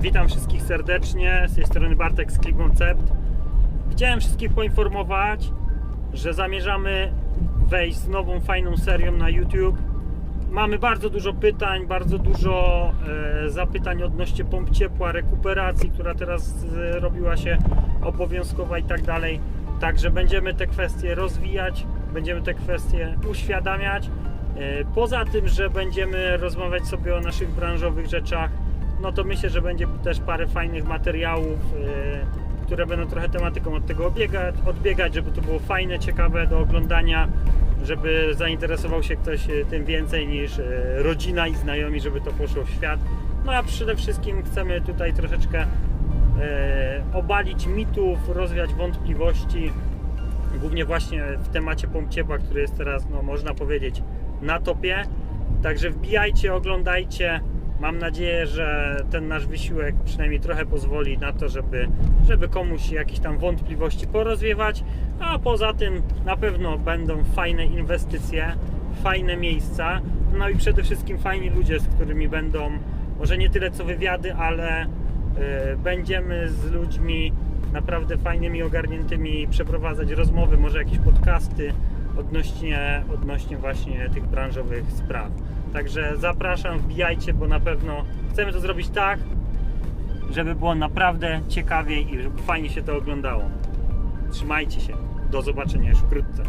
Witam wszystkich serdecznie, z tej strony Bartek z Click Concept. Chciałem wszystkich poinformować, że zamierzamy wejść z nową fajną serią na YouTube. Mamy bardzo dużo pytań, bardzo dużo e, zapytań odnośnie pomp ciepła, rekuperacji, która teraz e, robiła się obowiązkowa i tak dalej. Także będziemy te kwestie rozwijać, będziemy te kwestie uświadamiać. E, Poza tym, że będziemy rozmawiać sobie o naszych branżowych rzeczach, no to myślę, że będzie też parę fajnych materiałów, e, które będą trochę tematyką od tego odbiegać, odbiegać, żeby to było fajne, ciekawe do oglądania, żeby zainteresował się ktoś e, tym więcej niż e, rodzina i znajomi, żeby to poszło w świat. No a przede wszystkim chcemy tutaj troszeczkę obalić mitów, rozwiać wątpliwości, głównie właśnie w temacie pomp ciepła, który jest teraz, no można powiedzieć, na topie. Także wbijajcie, oglądajcie. Mam nadzieję, że ten nasz wysiłek przynajmniej trochę pozwoli na to, żeby, żeby komuś jakieś tam wątpliwości porozwiewać. A poza tym na pewno będą fajne inwestycje, fajne miejsca. No i przede wszystkim fajni ludzie, z którymi będą może nie tyle co wywiady, ale y, będziemy z ludźmi naprawdę fajnymi, ogarniętymi przeprowadzać rozmowy, może jakieś podcasty odnośnie, odnośnie właśnie tych branżowych spraw. Także zapraszam, wbijajcie, bo na pewno chcemy to zrobić tak, żeby było naprawdę ciekawiej i żeby fajnie się to oglądało. Trzymajcie się. Do zobaczenia już wkrótce.